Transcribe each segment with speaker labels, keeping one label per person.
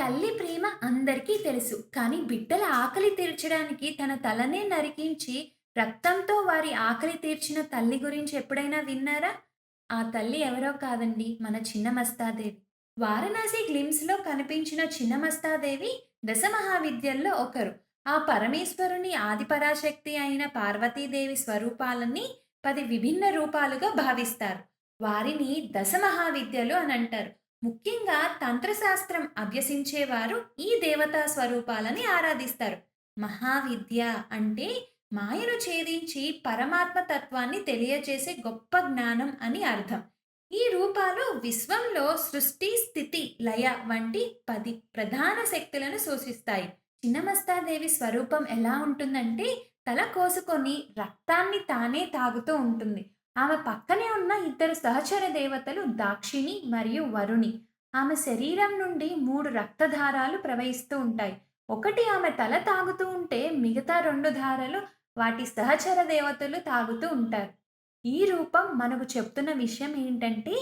Speaker 1: తల్లి ప్రేమ అందరికీ తెలుసు. కానీ బిడ్డల ఆకలి తీర్చడానికి తన తలనే నరికించి, రక్తంతో వారి ఆకలి తీర్చిన తల్లి గురించి ఎప్పుడైనా విన్నారా? ఆ తల్లి ఎవరో కాదండి మన చిన్నమస్తాదేవి. వారణాసి గ్లిమ్స్‌లో కనిపించిన చిన్నమస్తాదేవి దశమహావిద్యల్లో ఒకరు. ఆ పరమేశ్వరుని ఆదిపరాశక్తి అయిన పార్వతీదేవి స్వరూపాలని పది విభిన్న రూపాలుగా భావిస్తారు. వారిని దశమహావిద్యలు అంటారు ముఖ్యంగా తంత్రశాస్త్రం అభ్యసించేవారు ఈ దేవతా స్వరూపాలని ఆరాధిస్తారు. మహావిద్య అంటే మాయను ఛేదించి పరమాత్మ తత్వాన్ని తెలియజేసే గొప్ప జ్ఞానం అని అర్థం. ఈ రూపాలు విశ్వంలో సృష్టి, స్థితి, లయ వంటి పది ప్రధాన శక్తులను సూచిస్తాయి. చిన్నమస్తాదేవి స్వరూపం ఎలా ఉంటుందంటే తల కోసుకొని రక్తాన్ని తానే తాగుతూ ఉంటుంది. ఆమె పక్కనే ఉన్న ఇద్దరు సహచర దేవతలు దాక్షిణి మరియు వరుణి. ఆమె శరీరం నుండి మూడు రక్తధారాలు ప్రవహిస్తూ ఉంటాయి. ఒకటి ఆమె తల తాగుతూ ఉంటే మిగతా రెండు ధారలు వాటి సహచర దేవతలు తాగుతూ ఉంటారు. ఈ రూపం మనకు చెప్తున్న విషయం ఏంటంటే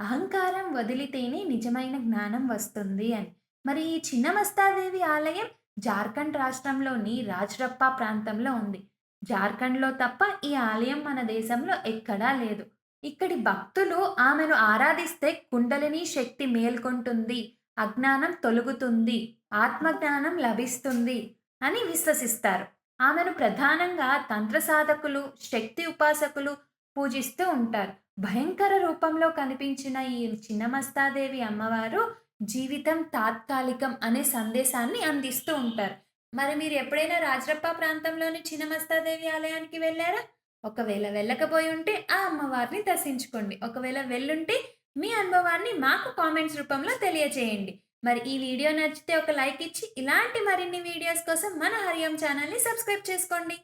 Speaker 1: అహంకారం వదిలితేనే నిజమైన జ్ఞానం వస్తుంది అని. మరి ఈ చిన్నమస్తాదేవి ఆలయం జార్ఖండ్ రాష్ట్రంలోని రాజ్‌రప్పా ప్రాంతంలో ఉంది. జార్ఖండ్‌లో తప్ప ఈ ఆలయం మన దేశంలో ఎక్కడా లేదు. ఇక్కడి భక్తులు ఆమెను ఆరాధిస్తే కుండలిని శక్తి మేల్కొంటుంది, అజ్ఞానం తొలగుతుంది, ఆత్మజ్ఞానం లభిస్తుంది అని విశ్వసిస్తారు. ఆమెను ప్రధానంగా తంత్ర సాధకులు, శక్తి ఉపాసకులు పూజిస్తూ ఉంటారు. భయంకర రూపంలో కనిపించిన ఈ చిన్నమస్తాదేవి అమ్మవారు జీవితం తాత్కాలికం అనే సందేశాన్ని అందిస్తూ ఉంటారు. మరి మీరు ఎప్పుడైనా రాజరప్ప ప్రాంతంలోని చినమస్తాదేవి ఆలయానికి వెళ్ళారా ఒకవేళ వెళ్ళకపోయి ఉంటే ఆ అమ్మవారిని దర్శించుకోండి. ఒకవేళ వెళ్ళుంటే మీ అనుభవాన్ని మాకు కామెంట్స్ రూపంలో తెలియచేయండి. మరి ఈ వీడియో నచ్చితే ఒక లైక్ ఇచ్చి ఇలాంటి మరిన్ని వీడియోస్ కోసం మన హరియం ఛానల్ని సబ్స్క్రైబ్ చేసుకోండి.